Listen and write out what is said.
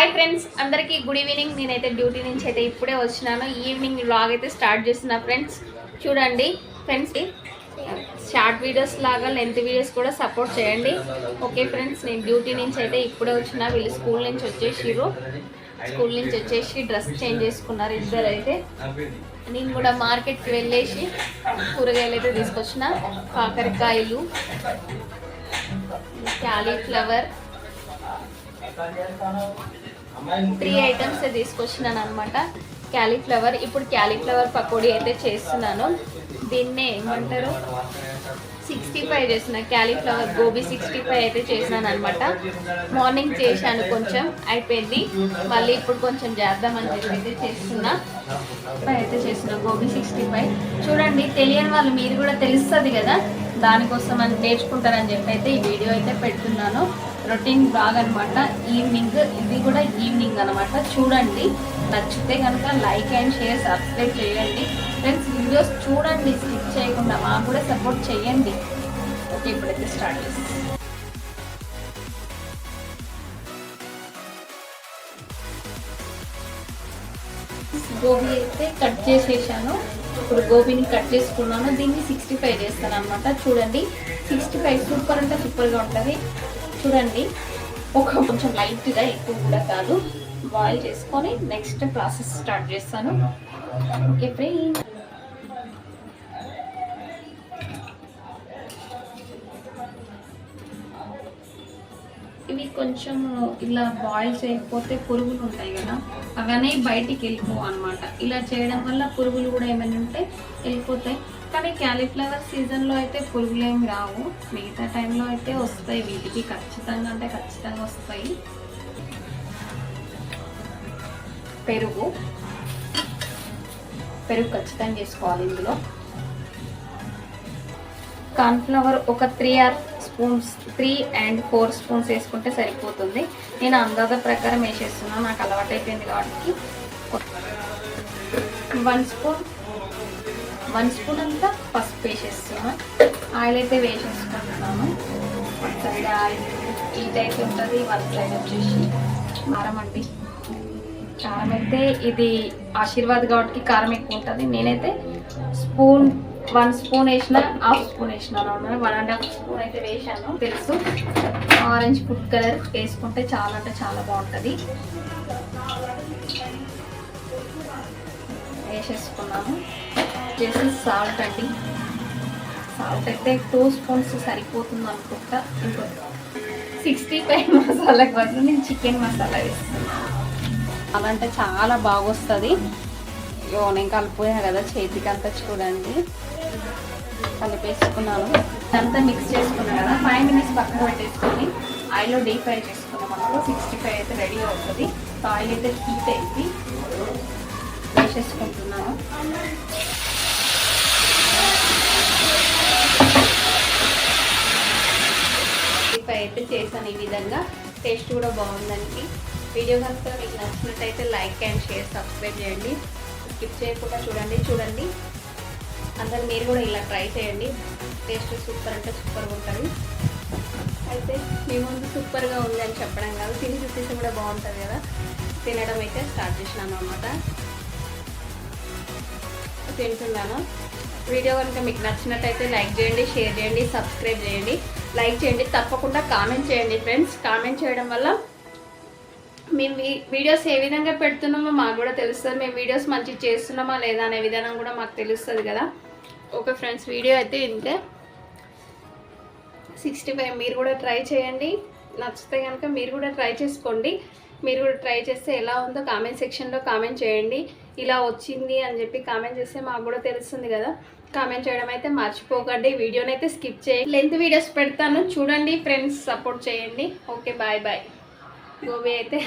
Hi friends అందరికీ good evening నేనైతే duty నుంచి అయితే ఇప్పుడే వచ్చినాను. ఈవినింగ్ వ్లాగ్ అయితే స్టార్ట్ చేస్తున్నా ఫ్రెండ్స్ చూడండి ఫ్రెండ్స్ షార్ట్ వీడియోస్ లాగా లెంత్ వీడియోస్ కూడా సపోర్ట్ చేయండి. ఓకే ఫ్రెండ్స్ నేను డ్యూటీ నుంచి అయితే ఇప్పుడే వచ్చిన. వీళ్ళు స్కూల్ నుంచి వచ్చేసిర్రు. స్కూల్ నుంచి వచ్చేసి డ్రెస్ చేంజ్ చేసుకున్నారు ఇద్దరు అయితే. నేను కూడా మార్కెట్కి వెళ్ళేసి కూరగాయలు అయితే తీసుకొచ్చిన. కాకరకాయలు క్యాలీఫ్లవర్ త్రీ ఐటమ్స్ తీసుకొచ్చినాను అనమాట క్యాలీఫ్లవర్ ఇప్పుడు క్యాలీఫ్లవర్ పకోడీ అయితే చేస్తున్నాను. దీన్నే ఏమంటారు? సిక్స్టీ ఫైవ్ చేసిన క్యాలీఫ్లవర్ గోబీ సిక్స్టీ ఫైవ్ అయితే చేసినాను అనమాట మార్నింగ్ చేశాను కొంచెం అయిపోయింది. మళ్ళీ ఇప్పుడు కొంచెం చేద్దామని చెప్పి అయితే చేస్తున్నా. ఫైవ్ అయితే చేస్తున్నా గోబీ సిక్స్టీ ఫైవ్ చూడండి తెలియని వాళ్ళు మీరు కూడా తెలుస్తుంది కదా. దానికోసం అని నేర్చుకుంటారని చెప్పి అయితే ఈ వీడియో అయితే పెడుతున్నాను. రొటీన్ బ్లాగ్ అనమాట ఈవినింగ్ ఇది కూడా ఈవినింగ్ అనమాట. చూడండి. నచ్చితే కనుక లైక్ అండ్ షేర్ సబ్స్క్రైబ్ చేయండి. ఫ్రెండ్స్ వీడియోస్ చూడండి. స్కిప్ చేయకుండా మాకు కూడా సపోర్ట్ చేయండి. ఓకే ఇప్పుడైతే స్టార్ట్ చేస్తాం. గోబీ అయితే కట్ చేసేసాను. ఇప్పుడు గోబీని కట్ చేసుకున్నాను. దీన్ని సిక్స్టీ ఫైవ్ చేస్తాను అనమాట చూడండి. సిక్స్టీ ఫైవ్ సూపర్ అంటే సూపర్గా ఉంటుంది. చూడండి. ఒక కొంచెం లైట్గా ఎక్కువ కూడా కాదు. బాయిల్ చేసుకొని నెక్స్ట్ ప్రాసెస్ స్టార్ట్ చేస్తాను. Okay friend. ఇవి కొంచెం ఇలా బాయిల్ చేయకపోతే పురుగులు ఉంటాయి కదా అవన్నీ బయటికి వెళ్ళిపోవు అనమాట ఇలా చేయడం వల్ల పురుగులు కూడా ఏమైనా ఉంటే వెళ్ళిపోతాయి. కానీ క్యాలీఫ్లవర్ సీజన్లో అయితే పురుగులు ఏమి రావు. మిగతా టైంలో అయితే వస్తాయి. వీటికి ఖచ్చితంగా అంటే ఖచ్చితంగా వస్తాయి. పెరుగు. పెరుగు ఖచ్చితంగా చేసుకోవాలి ఇందులో. కార్న్ఫ్లవర్ ఒక three or spoons three and four spoons వేసుకుంటే సరిపోతుంది. నేను అందాజ ప్రకారం వేసేస్తున్నాను. నాకు అలవాటు అయిపోయింది కాబట్టి. వన్ స్పూన్ వన్ స్పూన్ అంతా పసుపు వేసేస్తున్నాను ఆయిల్ అయితే వేసేసుకుంటున్నాను సైడ్ ఆయిల్ హీట్ అయితే ఉంటుంది వన్ సైడ్ వచ్చేసి కారం అండి. కారం అయితే ఇది ఆశీర్వాద్ కాబట్టి కారం ఎక్కువ ఉంటుంది. నేనైతే స్పూన్ వన్ స్పూన్ వేసిన హాఫ్ స్పూన్ వేసినాను వన్ అండ్ హాఫ్ స్పూన్ అయితే వేసాను తెలుసు. ఆరెంజ్ ఫుడ్ కలర్ వేసుకుంటే చాలా అంటే చాలా బాగుంటుంది. వేసేసుకున్నాము. వచ్చేసి సాల్ట్ అండి. సాల్ట్ అయితే టూ స్పూన్స్ సరిపోతుంది అనుకుంటా. ఇంకో సిక్స్టీ ఫైవ్ మసాలాకి బదులు నేను చికెన్ మసాలా వేస్తున్నాను. అదంటే చాలా బాగొస్తుంది. నేను కలిపోయా కదా చేతికి అంతా చూడండి. కలిపేసుకున్నాను. అంతా మిక్స్ చేసుకున్నాను కదా ఫైవ్ మినిట్స్ పక్కన పెట్టేసుకొని ఆయిల్లో డీప్ ఫ్రై చేసుకున్నాం అనుకో సిక్స్టీ ఫైవ్ అయితే రెడీ అవుతుంది. ఆయిల్ అయితే హీట్ అయింది వేసేసుకుంటున్నాను. సిక్స్టీ అయితే చేశాను ఈ విధంగా. టేస్ట్ కూడా బాగుందండి. వీడియో కనుక మీకు నచ్చినట్టయితే లైక్ అండ్ షేర్ సబ్స్క్రైబ్ చేయండి. స్కిప్ చేయకుండా చూడండి చూడండి. అందరు మీరు కూడా ఇలా ట్రై చేయండి. టేస్ట్ సూపర్ అంటే సూపర్గా ఉంటుంది. అయితే మీ ముందు సూపర్గా ఉంది అని చెప్పడం కాదు తిని చూసేసి కూడా బాగుంటుంది కదా. తినడం అయితే స్టార్ట్ చేసినాను అనమాట తింటున్నాను వీడియో కనుక మీకు నచ్చినట్టయితే లైక్ చేయండి షేర్ చేయండి సబ్స్క్రైబ్ చేయండి. లైక్ చేయండి తప్పకుండా కామెంట్ చేయండి ఫ్రెండ్స్. కామెంట్ చేయడం వల్ల మేము వీడియోస్ ఏ విధంగా పెడుతున్నామో మాకు కూడా తెలుస్తుంది. మేము వీడియోస్ మంచి చేస్తున్నామా లేదా అనే విధానం కూడా మాకు తెలుస్తుంది కదా. ఓకే ఫ్రెండ్స్ వీడియో అయితే ఇంతే. సిక్స్టీ ఫైవ్ మీరు కూడా ట్రై చేయండి. నచ్చితే కనుక మీరు కూడా ట్రై చేసుకోండి. మీరు కూడా ట్రై చేస్తే ఎలా ఉందో కామెంట్ సెక్షన్లో కామెంట్ చేయండి. ఇలా వచ్చింది అని చెప్పి కామెంట్ చేస్తే మాకు కూడా తెలుస్తుంది కదా. కామెంట్ చేయడం అయితే మర్చిపోకండి. వీడియోని అయితే స్కిప్ చేయండి. లెంత్ వీడియోస్ పెడతాను. చూడండి ఫ్రెండ్స్ సపోర్ట్ చేయండి. ఓకే బాయ్ బాయ్ గోబీ అయితే